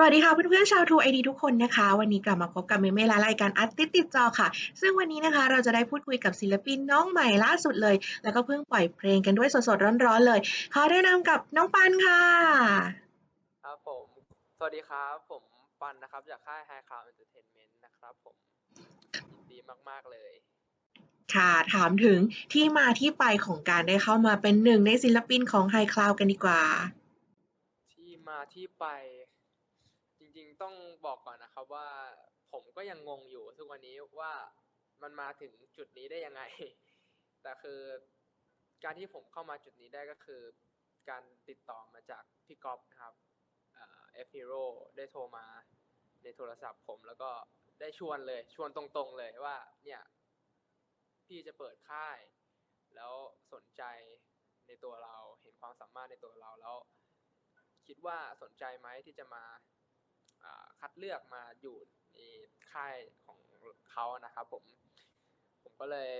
สวัสดีค่ะเพื่อนๆชาว True ID ทุกคนนะคะ วันนี้กลับมาพบกับเมเม่และรายการอาร์ติสติดจอค่ะ ซึ่งวันนี้นะคะเราจะได้พูดคุยกับศิลปินน้องใหม่ล่าสุดเลย แล้วก็เพิ่งปล่อยเพลงกันด้วยสดๆร้อนๆเลยขอแนะนำกับน้องปันค่ะครับผมสวัสดีครับผมปันนะครับจากค่าย High Cloud Entertainment นะครับผมยินดีมากๆเลยค่ะถามถึงที่มาที่ไปของการได้เข้ามาเป็นหนึ่งในศิลปินของ High Cloud กันดีกว่า ที่มาที่ไปจริงๆ ต้องบอกก่อนนะครับว่า ผมก็ยังงงอยู่ทุกวันนี้ว่ามันมาถึงจุดนี้ได้ยังไง แต่คือการที่ผมเข้ามาจุดนี้ได้ก็คือ การติดต่อมาจากพี่ก๊อฟนะครับเอฟฮีโร่ได้โทรมาในโทรศัพท์ผมแล้วก็ได้ชวนเลย ชวนตรงๆเลยว่า เนี่ย พี่จะเปิดค่าย แล้วสนใจในตัวเราเห็นความสามารถในตัวเราแล้ว คิดว่าสนใจไหมที่จะมาอ่า คัดเลือกมาอยู่ในค่ายของเขานะครับ ผม ผมก็เลย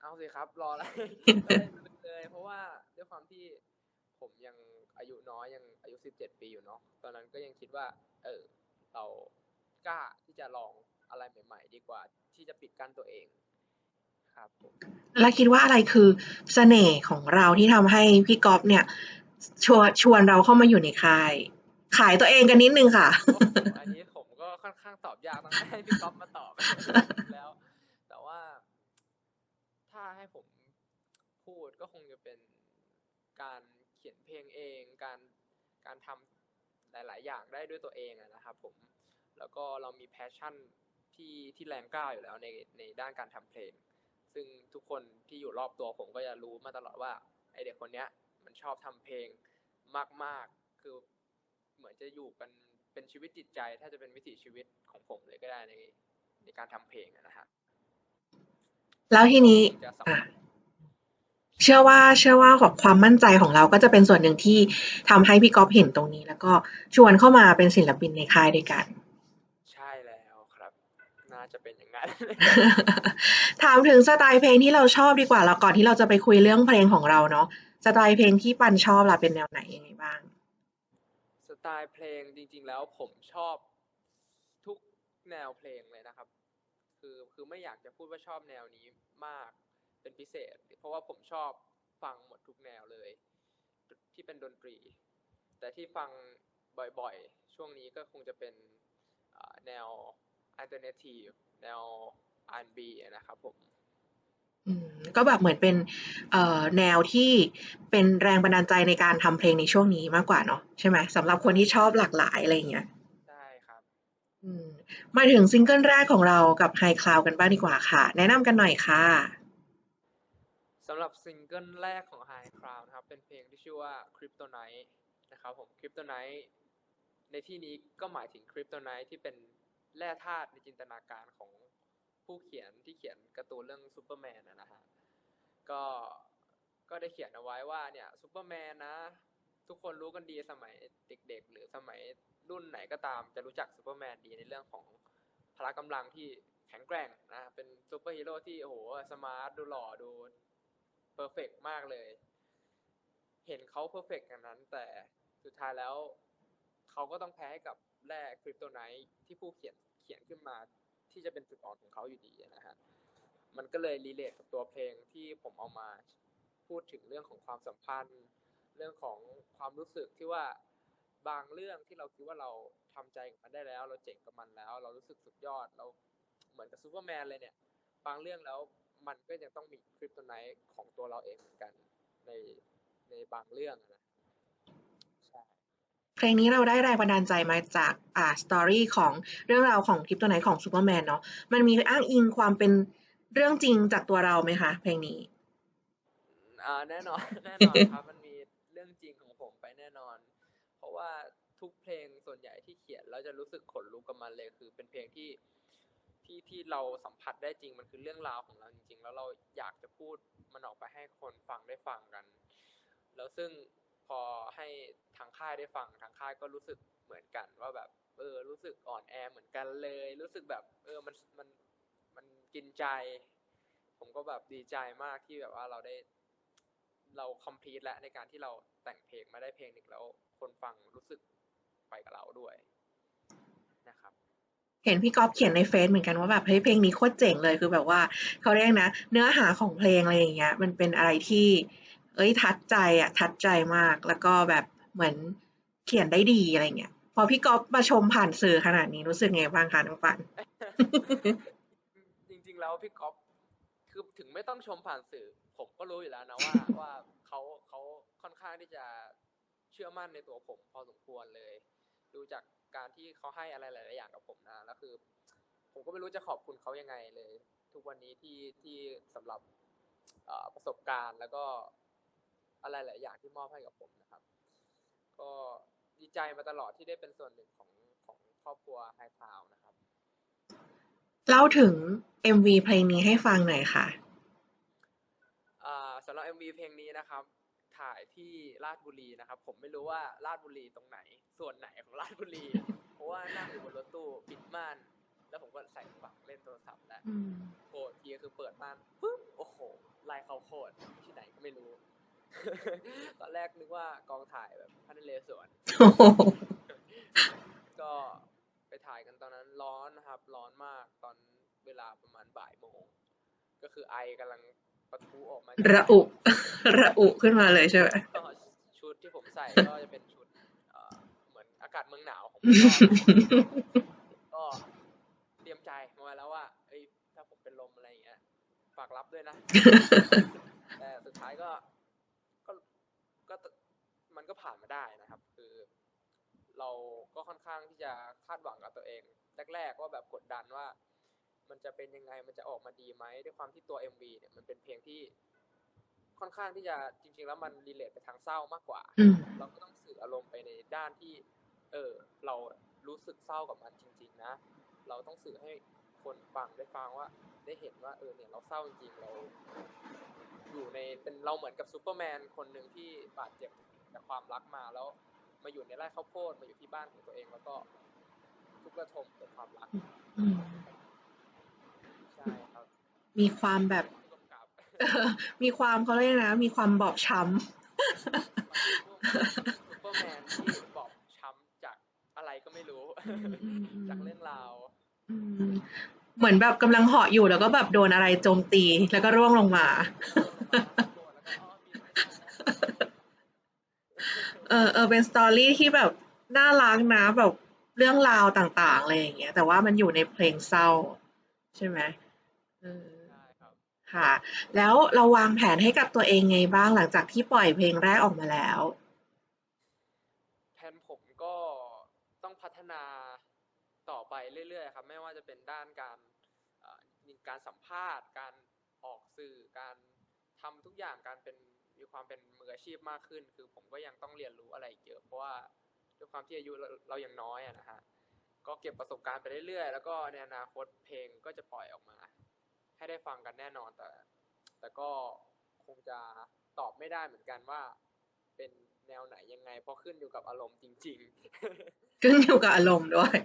เอาสิครับ รออะไรเลยเลย เพราะว่าด้วยความที่ผมยังอายุน้อยยังอายุสิบเจ็ดปีอยู่เนาะตอนนั้นก็ยังคิดว่า เออ เรากล้าที่จะลองอะไรใหม่ ๆ ดีกว่า ที่จะปิดกั้นตัวเอง ครับผมและคิดว่าอะไรคือเสน่ห์ของเราที่ทำให้พี่ก๊อฟเนี่ยชวนชวนเราเข้ามาอยู่ในค่าย ขายตัวเองกันนิดนึงค่ะ อันนี้ผมก็ค่อนข้างตอบยากต้องให้พี่ก๊อฟมาตอบแล้ว แต่ว่า ถ้าให้ผมพูดก็คงจะเป็นการเขียนเพลงเอง การการทำหลาย ๆ อย่างได้ด้วยตัวเองนะครับผม แล้วก็เรามีแพชชั่นที่ที่แรงกล้าอยู่แล้วในในด้านการทำเพลง ซึ่งทุกคนที่อยู่รอบตัวผมก็จะรู้มาตลอดว่าไอเด็กคนเนี้ย มันชอบทำเพลงมาก ๆ คือ เหมือนจะอยู่กันเป็นชีวิตจิตใจ ถ้าจะเป็นวิถีชีวิตของผมเลยก็ได้ในในการทำเพลงอะนะฮะแล้วทีนี้จะสำอะคัญเชื่อว่าเชื่อว่าแบบความมั่นใจของเราก็จะเป็นส่วนหนึ่งที่ทำให้พี่ก๊อฟเห็นตรงนี้ แล้วก็ชวนเข้ามาเป็นศิลปินในค่ายด้วยกัน ใช่แล้วครับ น่าจะเป็นอย่างนั้นถามถึงสไตล์เพลงที่เราชอบดีกว่าแล้วก่อนที่เราจะไปคุยเรื่องเพลงของเราเนาะสไตล์เพลงที่ปันชอบล่ะเป็นแนวไหนยังไงบ้างส ไตล์เพลงจริง ๆ แล้วผมชอบทุกแนวเพลงเลยนะครับ คือคือไม่อยากจะพูดว่าชอบแนวนี้มากเป็นพิเศษ เพราะว่าผมชอบฟังหมดทุกแนวเลย ที่เป็นดนตรี แต่ที่ฟังบ่อยๆ ช่วงนี้ก็คงจะเป็นแนว alternative แนว R&B อะนะครับผม ก็แบบเหมือนเป็นเอ่อแนวที่เป็นแรงบันดาลใจในการทำเพลงในช่วงนี้มากกว่าเนาะใช่ไหมสำหรับคนที่ชอบหลากหลายอะไรอย่างเงี้ยใช่ครับอืมมาถึงซิงเกิลแรกของเรากับ High Cloud กันบ้างดีกว่าค่ะ แนะนำกันหน่อยค่ะสำหรับซิงเกิลแรกของ High Cloud นะครับ เป็นเพลงที่ชื่อว่า Kryptonite นะครับผม Kryptonite ในที่นี้ก็หมายถึง Kryptonite ที่เป็นแร่ธาตุในจินตนาการของผู้เขียนที่เขียนการ์ตูนเรื่องซูเปอร์แมนนะฮะ ก็ก็ได้เขียนเอาไว้ว่าเนี่ยซูเปอร์แมนนะ ทุกคนรู้กันดีสมัยเด็ก ๆ หรือสมัยรุ่นไหนก็ตามจะรู้จักซูเปอร์แมนดีในเรื่องของพละกำลังที่แข็งแกร่งนะเป็นซูเปอร์ฮีโร่ที่โอ้โหสมาร์ทดูหล่อดูเพอร์เฟกมากเลย เห็นเขาเพอร์เฟกอย่างนั้น แต่สุดท้ายแล้วเขาก็ต้องแพ้ให้กับแร่คริปโตไนท์ที่ผู้เขียนเขียนขึ้นมาที่จะเป็นจุดอ่อนของเขาอยู่ดีนะฮะ มันก็เลยรีเลทกับตัวเพลงที่ผมเอามาพูดถึงเรื่องของความสัมพันธ์ เรื่องของความรู้สึกที่ว่าบางเรื่องที่เราคิดว่าเราทำใจกับมันได้แล้ว เราเจ๋งกับมันแล้ว เรารู้สึกสุดยอดเราเหมือนกับซูเปอร์แมนเลยเนี่ย บางเรื่องแล้วมันก็ยังต้องมีคริปโตไนท์ของตัวเราเองเหมือนกันในในบางเรื่องนะใช่เพลงนี้เราได้แรงบันดาลใจมาจากอ่าสตอรี่ของเรื่องราวของคลิปตัวไหนของซูเปอร์แมนเนาะมันมีอ้างอิงความเป็น เรื่องจริงจากตัวเราไหมคะเพลงนี้อ่าแน่นอนแน่นอนครับมันมีเรื่องจริงของผมไปแน่นอน เพราะว่าทุกเพลงส่วนใหญ่ที่เขียนแล้วจะรู้สึกขนลุกกับมันเลยคือ เป็นเพลงที่ที่ที่เราสัมผัสได้จริงมันคือเรื่องราวของเราจริง ๆ แล้วเราอยากจะพูดมันออกไปให้คนฟังได้ฟังกัน แล้วซึ่งพอให้ทางค่ายได้ฟังทางค่ายก็รู้สึกเหมือนกันว่าแบบ เออ รู้สึกอ่อนแอเหมือนกันเลย รู้สึกแบบ เออมันมัน กินใจ ผมก็แบบดีใจมากที่แบบว่าเราได้เราคอมพลีทแล้วในการที่เราแต่งเพลงมาได้เพลงหนึ่งแล้ว คนฟังรู้สึกไปกับเราด้วยนะครับ เห็นพี่ก๊อฟเขียนในเฟซเหมือนกันว่าแบบเฮ้ยเพลงนี้โคตรเจ๋งเลยคือแบบว่าเขาเรียกนะ เนื้อหาของเพลงอะไรอย่างเงี้ย มันเป็นอะไรที่ เอ้ยทัดใจอะทัดใจมาก แล้วก็แบบเหมือนเขียนได้ดีอะไรเงี้ยพอพี่ก๊อฟมาชมผ่านสื่อขนาดนี้รู้สึกไงบ้างคะน้องปันจริง ๆ แล้วพี่ก๊อฟคือถึงไม่ต้องชมผ่านสื่อ ผมก็รู้อยู่แล้วนะว่าว่าเขาเขาค่อนข้างที่จะเชื่อมั่นในตัวผมพอสมควรเลย ดูจากการที่เขาให้อะไรหลาย ๆ อย่างกับผมนะแล้วคือ ผมก็ไม่รู้จะขอบคุณเขายังไงเลย ทุกวันนี้ที่ที่สำหรับเอ่อประสบการณ์แล้วก็อะไรหลายอย่างที่มอบให้กับผมนะครับ ก็ดีใจมาตลอดที่ได้เป็นส่วนหนึ่งของของครอบครัวไฮคลาวนะครับเล่าถึง MV เพลงนี้ให้ฟังหน่อยค่ะอ่าสำหรับ MV เพลงนี้นะครับ ถ่ายที่ราชบุรีนะครับ ผมไม่รู้ว่าราชบุรีตรงไหน ส่วนไหนของราชบุรี เพราะว่านั่งอยู่บนรถตู้ปิดม่าน แล้วผมก็ใส่ฝักเล่นโทรศัพท์แล้วอืมโผล่ทีก็คือเปิดม่านปึ๊บโอ้โหลายเขาวโคตรที่ไหนก็ไม่รู้ ตอนแรกนึกว่ากองถ่ายแบบพันเลสวนโอ้โหก็ไปถ่ายกันตอนนั้นร้อนนะครับ ร้อนมากตอน เวลาประมาณบ่ายโมง ก็คือไอกำลังปะทุออกมาจากระอุ ระอุขึ้นมาเลยใช่ไหมก็ชุดที่ผมใส่ก็จะเป็นชุดเอ่อเหมือนอากาศเมืองหนาวของผมก็เตรียมใจมาแล้วว่าเอ้ยถ้าผมเป็นลมอะไรอย่างเงี้ยฝากรับด้วยนะแต่สุดท้ายก็ก็ก็มันก็ผ่านมาได้นะครับ คือ เราก็ค่อนข้างที่จะคาดหวังกับตัวเอง แรกๆว่าแบบกดดันว่า มันจะเป็นยังไงมันจะออกมาดีไหมด้วยความที่ตัว MV เนี่ยมันเป็นเพลงที่ค่อนข้างที่จะจริง ๆ แล้วมันรีเลทไปทางเศร้ามากกว่าอืมเราก็ต้องสื่ออารมณ์ไปในด้านที่ เออ เรารู้สึกเศร้ากับมันจริง ๆ นะ เราต้องสื่อให้คนฟังได้ฟังว่า ได้เห็นว่าเออเนี่ยเราเศร้าจริงๆเราอยู่ในเป็นเราเหมือนกับซูเปอร์แมนคนหนึ่งที่บาดเจ็บจากความรักมาแล้ว มาอยู่ในไร่ข้าวโพดมาอยู่ที่บ้านของตัวเองแล้วก็ทุกข์ระทมกับความรักอืมใช่ครับ มีความแบบผู้กำกับเออมีความเขาเรียกนะ มีความบอบช้มันเป็นพวกซูเปอร์แมนที่บอบช้ำจากอะไรก็ไม่รู้ำอืมอืมอืมจากเรื่องราวอืมเหมือนแบบกำลังเหาะอยู่แล้วก็แบบโดนอะไรโจมตีแล้วก็ร่วงลงมา เออเออเป็นสตอรี่ที่แบบน่ารักนะแบบเรื่องราวต่างๆอะไรอย่างเงี้ยแต่ว่ามันอยู่ในเพลงเศร้า ใช่ไหมเออใช่ ค่ะ แล้วเราวางแผนให้กับตัวเองไงบ้างหลังจากที่ปล่อยเพลงแรกออกมาแล้ว แผนผมก็ต้องพัฒนาต่อไปเรื่อยๆครับ ไม่ว่าจะเป็นด้านการการสัมภาษณ์ การออกสื่อการทำทุกอย่างการเป็นมีความเป็นมืออาชีพมากขึ้น คือผมก็ยังต้องเรียนรู้อะไรเยอะเพราะว่าด้วยความที่อายุเราเรายังน้อยนะฮะก็เก็บประสบการณ์ไปเรื่อยๆ แล้วก็ในอนาคตเพลงก็จะปล่อยออกมา ให้ได้ฟังกันแน่นอนแต่ แต่ก็คงจะตอบไม่ได้เหมือนกันว่า เป็นแนวไหนยังไง เพราะขึ้นอยู่กับอารมณ์จริง ๆ ขึ้นอยู่กับอารมณ์ด้วย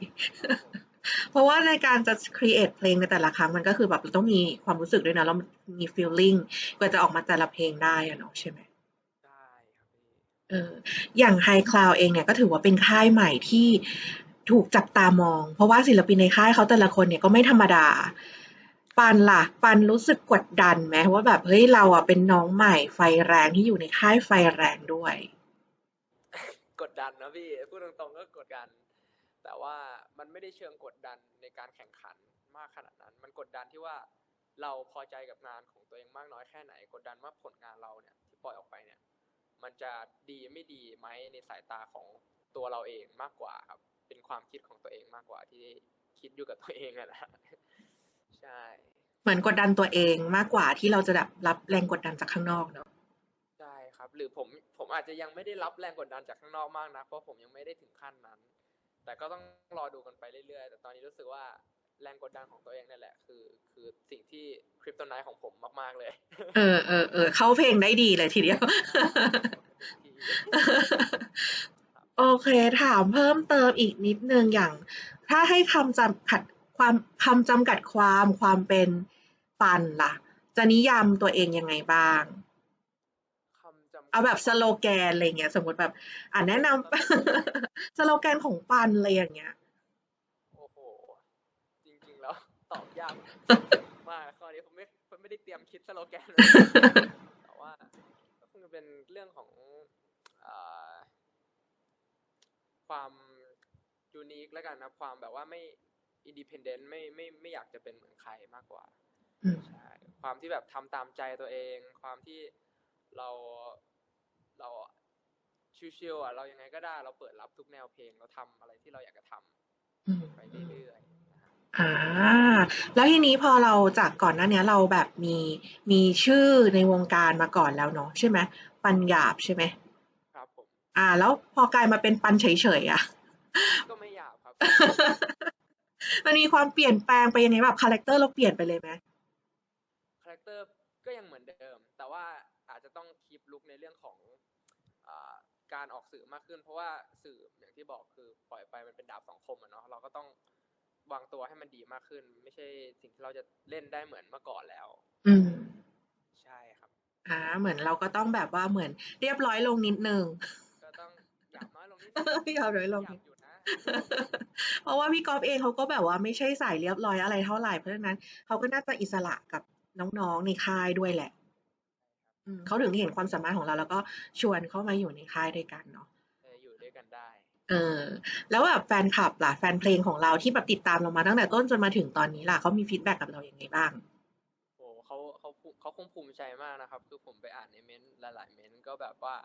เพราะว่าในการจะ create เพลงในแต่ละครั้งมันก็คือแบบเราต้องมีความรู้สึกด้วยนะแล้วมี feeling กว่าจะออกมาแต่ละเพลงได้อะเนาะใช่ไหมได้ครับพี่เอออย่าง High Cloud เองเนี่ยก็ถือว่าเป็นค่ายใหม่ที่ถูกจับตามอง เพราะว่าศิลปินในค่ายเขาแต่ละคนเนี่ยก็ไม่ธรรมดา ปันล่ะปันรู้สึกกดดันไหมว่าแบบเฮ้ยเราอะเป็นน้องใหม่ไฟแรงที่อยู่ในค่ายไฟแรงด้วย กดดันนะพี่พูดตรงๆก็กดดัน แต่ว่ามันไม่ได้เชิงกดดันในการแข่งขันมากขนาดนั้น มันกดดันที่ว่าเราพอใจกับงานของตัวเองมากน้อยแค่ไหน กดดันว่าผลงานเราเนี่ยที่ปล่อยออกไปเนี่ย มันจะดีไม่ดีไหมในสายตาของตัวเราเองมากกว่าครับเป็นความคิดของตัวเองมากกว่าที่คิดอยู่กับตัวเองอะนะ ใช่เหมือนกดดันตัวเองมากกว่าที่เราจะแบบรับแรงกดดันจากข้างนอกเนาะใช่ครับ หรือผมผมอาจจะยังไม่ได้รับแรงกดดันจากข้างนอกมากนะเพราะผมยังไม่ได้ถึงขั้นนั้น แต่ก็ต้องรอดูกันไปเรื่อยๆ แต่ตอนนี้รู้สึกว่าแรงกดดันของตัวเองนี่แหละคือ คือสิ่งที่คริปโตไนท์ของผมมากๆเลย เออเออเออเข้าเพลงได้ดีเลยทีเดียว โอเค ถามเพิ่มเติมอีกนิดนึงอย่าง ถ้าให้คำจำกัด ความคำจำกัดความความเป็นปันล่ะ จะนิยามตัวเองยังไงบ้างคำจเอาแบบสโลแกนอะไรเงี้ย สมมติแบบ อ่าแนะนำสโลแกนของปันอะไรอย่างเงี้ยโอ้โหจริงๆแล้วตอบยากมากข้อนี้ผมไม่ผมไม่ได้เตรียมคิดสโลแกนเลยแต่ว่าก็คงจะเป็นเรื่องของอ่าความยูนิคแล้วกันนะความแบบว่าไม่ อินดิเพนเดนต์ไม่ไม่ไม่อยากจะเป็นเหมือนใครมากกว่าอืมใช่ความที่แบบทำตามใจตัวเอง ความที่เราเราชิวๆอะเรายังไงก็ได้เราเปิดรับทุกแนวเพลงเราทำอะไรที่เราอยากจะทำอืมไปเรื่อยๆนะฮะอ่าแล้วทีนี้พอเราจากก่อนหน้าเนี้ยเราแบบมีมีชื่อในวงการมาก่อนแล้วเนาะใช่ไหมปันหยาบใช่ไหมครับผมอ่า แล้วพอกลายมาเป็นปันเฉยๆอะก็ไม่หยาบครับ มันมีความเปลี่ยนแปลงไปยังไงแบบคาแรคเตอร์เราเปลี่ยนไปเลยไหมคาแรคเตอร์ก็ยังเหมือนเดิม แต่ว่าอาจจะต้องคีปลุกในเรื่องของอาการออกสื่อมากขึ้น เพราะว่าสื่ออย่างที่บอกคือปล่อยไปมันเป็นดาบสองคมอะเนาะเราก็ต้องวางตัวให้มันดีมากขึ้น ไม่ใช่สิ่งที่เราจะเล่นได้เหมือนเมื่อก่อนแล้ว อืมใช่ครับอ่าเหมือนเราก็ต้องแบบว่าเหมือนเรียบร้อยลงนิดนึงก็ต้องหยาบน้อยลงนิดหยาบน้อยลงหยาบอยู่นะ เพราะว่าพี่กอฟเองเขาก็แบบว่าไม่ใช่สายเรียบร้อยอะไรเท่าไหร่เพราะฉะนั้นเขาก็น่าจะอิสระกับน้องๆในค่ายด้วยแหละอืมเขาถึงเห็นความสามารถของเรา แล้วก็ชวนเข้ามาอยู่ในค่ายด้วยกันเนาะเอออยู่ด้วยกันได้ เออ แล้วแบบแฟนคลับล่ะแฟนเพลงของเราที่แบบติดตามเรามาตั้งแต่ต้นจนมาถึงตอนนี้ล่ะเขามีฟีดแบ็กกับเราอย่างไงบ้างโอ้เขาเขาภูเขาคงภูมิใจมากนะครับ คือผมไปอ่านในเม้นต์หลาย ๆ เม้นต์ก็แบบว่า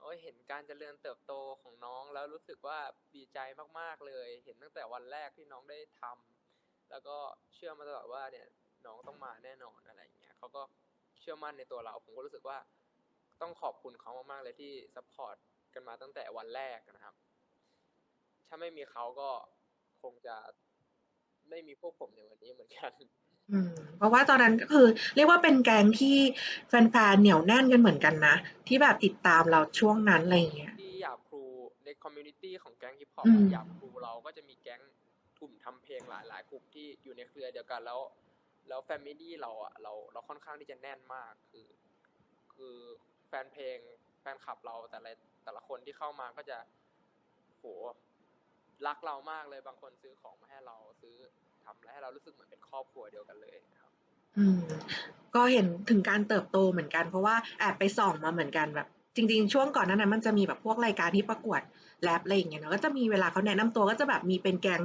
โอ้ยเห็นการเจริญเติบโตของน้องแล้วรู้สึกว่าดีใจมากๆเลย เห็นตั้งแต่วันแรกที่น้องได้ทำแล้วก็เชื่อมาตลอดว่าเนี่ยน้องต้องมาแน่นอนอะไรอย่างเงี้ยเขาก็เชื่อมั่นในตัวเราผมก็รู้สึกว่าต้องขอบคุณเขามากๆเลยที่ซัพพอร์ตกันมาตั้งแต่วันแรกนะครับ ถ้าไม่มีเขาก็คงจะไม่มีพวกผมในวันนี้เหมือนกัน เพราะว่าตอนนั้นก็คือเรียกว่าเป็นแก๊งที่แฟนๆเหนียวแน่นกันเหมือนกันนะ ที่แบบติดตามเราช่วงนั้นอะไรอย่างเงี้ยที่หยาบครูในคอมมูนิตี้ของแก๊งฮิปฮอปอืมหยาบครูเราก็จะมีแก๊งกลุ่มทำเพลงหลายๆกลุ่มที่อยู่ในเครือเดียวกันแล้ว แล้วแฟมิลี่เราอะเราเราค่อนข้างที่จะแน่นมากคือ คือแฟนเพลงแฟนคลับเราแต่ละแต่ละคนที่เข้ามาก็จะโหรักเรามากเลยบางคนซื้อของมาให้เราซื้อ ทำอะไรให้เรารู้สึกเหมือนเป็นครอบครัวเดียวกันเลยครับอืมก็เห็นถึงการเติบโตเหมือนกัน เพราะว่าแอบไปส่องมาเหมือนกันแบบ จริง ๆ ช่วงก่อนหนานั้นมันจะมีแบบพวกรายการที่ประกวดแรปอะไรอย่างเงี้ยเนาะก็จะมีเวลาเขาแนะนำตัวก็จะแบบมีเป็นแก๊ง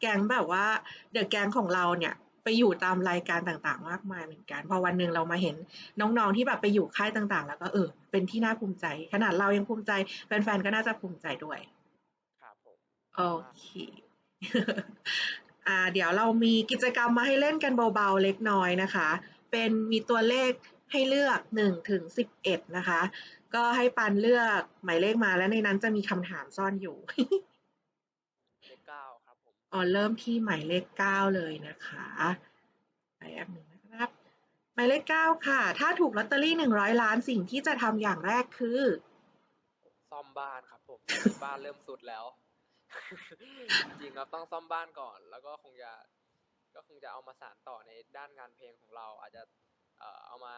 แก๊งแบบว่าเดอะแก๊งของเราเนี่ยไปอยู่ตามรายการต่างๆ มากมายเหมือนกัน พอวันหนึ่งเรามาเห็นน้องๆที่แบบไปอยู่ค่ายต่างๆ แล้วก็เออ เป็นที่น่าภูมิใจ ขนาดเรายังภูมิใจแฟนๆก็น่าจะภูมิใจด้วย ครับผมโอเคอ่า เดี๋ยวเรามีกิจกรรมมาให้เล่นกันเบาๆเล็กน้อยนะคะ เป็นมีตัวเลขให้เลือกหนึ่งถึงสิบเอ็ดนะคะ ก็ให้ปันเลือกหมายเลขมาและในนั้นจะมีคำถามซ่อนอยู่เลขเก้าครับผมอ๋อเริ่มที่หมายเลขเก้าเลยนะคะแป๊บหนึ่งนะครับ หมายเลขเก้าค่ะ ถ้าถูกลอตเตอรี่หนึ่งร้อยล้านสิ่งที่จะทำอย่างแรกคือ ซ่อมบ้านครับผม บ้านเริ่มสุดแล้ว จริงๆครับต้องซ่อมบ้านก่อน แล้วก็คงจะก็คงจะเอามาสานต่อในด้านงานเพลงของเรา อาจจะเอ่อเอามา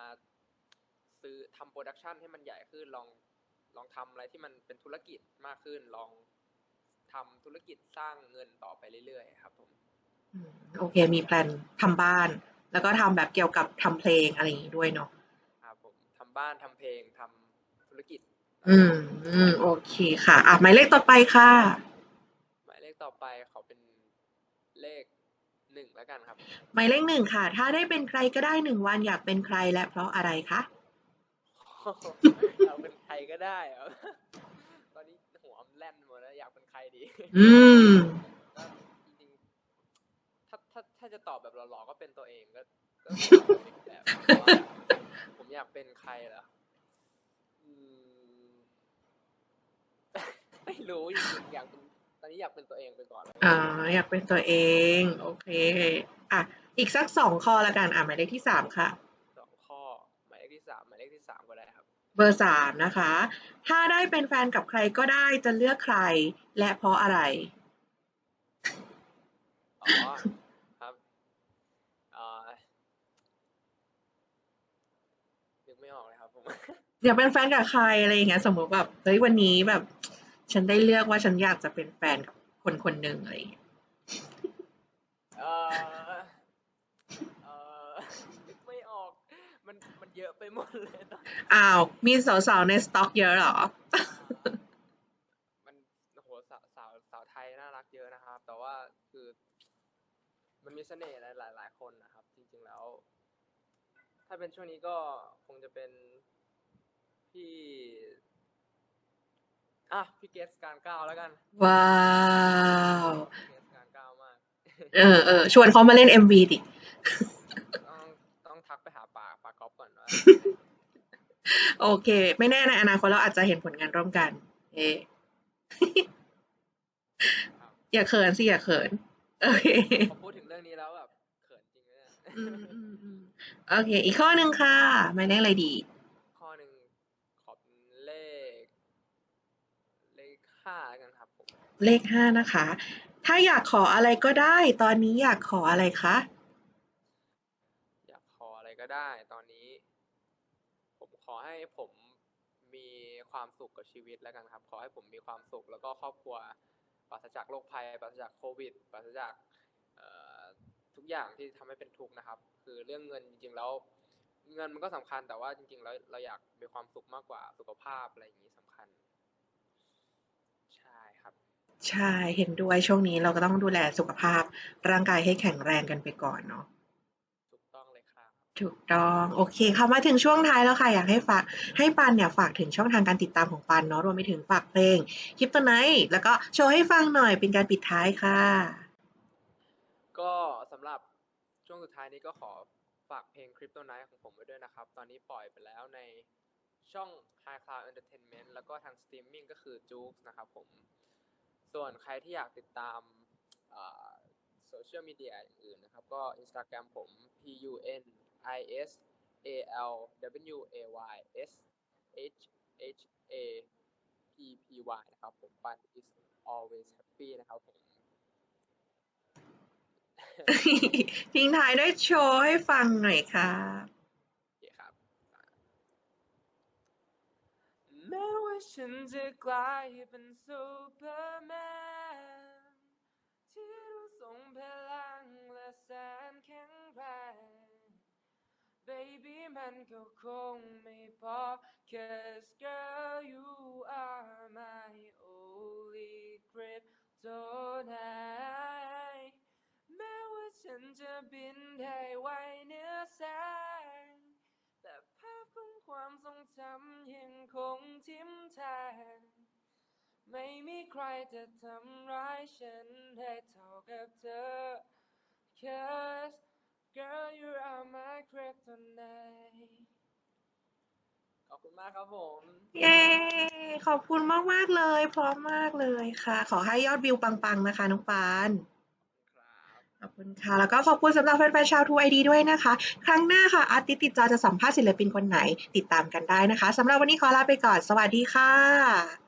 ซื้อทำโปรดักชันให้มันใหญ่ขึ้นลองลองทำอะไรที่มันเป็นธุรกิจมากขึ้น ลองทำธุรกิจสร้างเงินต่อไปเรื่อยๆครับผมอืมโอเค มีแพลนทำบ้าน แล้วก็ทำแบบเกี่ยวกับทำเพลงอะไรอย่างนี้ด้วยเนาะครับผมทำบ้านทำเพลงทำธุรกิจ อืมอืมโอเคค่ะ อะหมายเลขต่อไปค่ะ หมายเลขต่อไปขอเป็น เลขหนึ่งแล้วกันครับ หมายเลขหนึ่งค่ะ ถ้าได้เป็นใครก็ได้หนึ่งวันอยากเป็นใครและเพราะอะไรคะเราเป็นใครก็ได้เหรอตอนนี้หัวมันแล่นหมดแล้วอยากเป็นใครดี อืมก็จริงๆถ้าถ้าถ้าจะตอบแบบหล่อๆก็เป็นตัวเองก็ก็เป็นแบบแต่ว่าผมอยากเป็นใครเหรออืมไม่รู้จริงๆอยากเป็นต อนนี้อยากเป็นตัวเองไปก่อนแล้วอ่าอยากเป็นตัวเอง โอเค อะ อีกสักสองข้อละกัน อะ หมายเลขที่สามค่ะ สองข้อ หมายเลขที่สามหมายเลขที่สามก็ได้ครับ เบอร์สามนะคะ ถ้าได้เป็นแฟนกับใครก็ได้จะเลือกใคร และเพราะอะไร อ๋อ ครับเอ่อนึกไม่ออกเลยครับผม อยากเป็นแฟนกับใครอะไรอย่างเงี้ย สมมติแบบ เฮ้ย วันนี้แบบ ฉันได้เลือกว่าฉันอยากจะเป็นแฟนกับคนคนหนึ่งอะไรอย่างเงี้ยเออเออนึกไม่ออก มันมันเยอะไปหมดเลยตอนนี้อ้าว มีสาวๆในสต็อกเยอะเหรอ มันโอ้โหสาวสาวสาวไทยน่ารักเยอะนะครับ แต่ว่าคือ มันมีเสน่ห์หลายหลายๆคนนะครับ จริง ๆแล้ว ถ้าเป็นช่วงนี้ก็คงจะเป็นพี่ อะพี่เกสการก้าวแล้วกัน ว้าวเกสการก้าวมาก เออเออชวนเขามาเล่น MV ดิ ต้องต้องทักไปหาป่าป่ากอล์ฟก่อนว่าโอเค ไม่แน่ในอนาคตเราอาจจะเห็นผลงานร่วมกัน เอะครับอย่าเขินสิ อย่าเขิน โอเคพอพูดถึงเรื่องนี้แล้วแบบเขินจริงเลยอืมอืมอืมโอเค อีกข้อหนึ่งค่ะหมายเลขอะไรดี ข้อหนึ่งขอบเลข เลขห้าแล้วกันครับผม เลขห้านะคะ ถ้าอยากขออะไรก็ได้ ตอนนี้อยากขออะไรคะ อยากขออะไรก็ได้ ตอนนี้ ผมขอให้ผมมีความสุขกับชีวิตแล้วกันครับ ขอให้ผมมีความสุขแล้วก็ครอบครัวปราศจากโรคภัยปราศจากโควิดปราศจากทุกอย่างที่ทำให้เป็นทุกข์นะครับ คือเรื่องเงินจริงๆแล้ว เงินมันก็สำคัญแต่ว่าจริง ๆ แล้วเราอยากมีความสุขมากกว่าสุขภาพอะไรอย่างนี้สำคัญ ใช่ครับ ใช่เห็นด้วยช่วงนี้เราก็ต้องดูแลสุขภาพร่างกายให้แข็งแรงกันไปก่อนเนาะ ถูกต้องเลยครับ ถูกต้อง โอเคค่ะมาถึงช่วงท้ายแล้วค่ะ อยากให้ฝากให้ปันเนี่ยฝากถึงช่องทางการติดตามของปันเนาะรวมไปถึงฝากเพลงคลิปตัวไหน แล้วก็โชว์ให้ฟังหน่อยเป็นการปิดท้ายค่ะ ก็สำหรับช่วงสุดท้ายนี้ก็ขอฝากเพลง Crypto Night ของผมไว้ด้วยนะครับ ตอนนี้ปล่อยไปแล้วในช่อง High Cloud Entertainment แล้วก็ทางสตรีมมิ่งก็คือ j u k e นะครับผม ส่วนใครที่อยากติดตามโซเชียลมีเดียอื่นนะครับ ก็ Instagram ผม p u n i s a l w a y s h h a p p y นะครับ ผมปัน is always happy นะครับผมทิ้งท้ายด้วยโชว์ให้ฟังหน่อยค่ะ โอเคครับ แม้ว่า ฉันจะกลายเป็นซูเปอร์แมน ที่รู้ทรงพลังและแสนแข็งแรง Baby มันก็คงไม่พอ Cause girl you are my only kryptonite แม้ว่าฉันจะบินได้ไวเหนือแสงาพของความทรงจำยังคงทิมแทงไม่มีใครจะทำร้ายฉันได้เท่ากับเธอ Cause girl you are my kryptonite ขอบคุณมากครับผม เย้ ขอบคุณมาก ๆ เลย พร้อมมากเลยค่ะ ขอให้ยอดวิวปัง ๆ นะคะ น้องปาน ขอบคุณค่ะ แล้วก็ขอบคุณสำหรับแฟนๆชาวทูไอดีด้วยนะคะ ครั้งหน้าค่ะอาร์ติติดจอจะสัมภาษณ์ศิลปินคนไหน ติดตามกันได้นะคะสำหรับวันนี้ขอลาไปก่อน สวัสดีค่ะ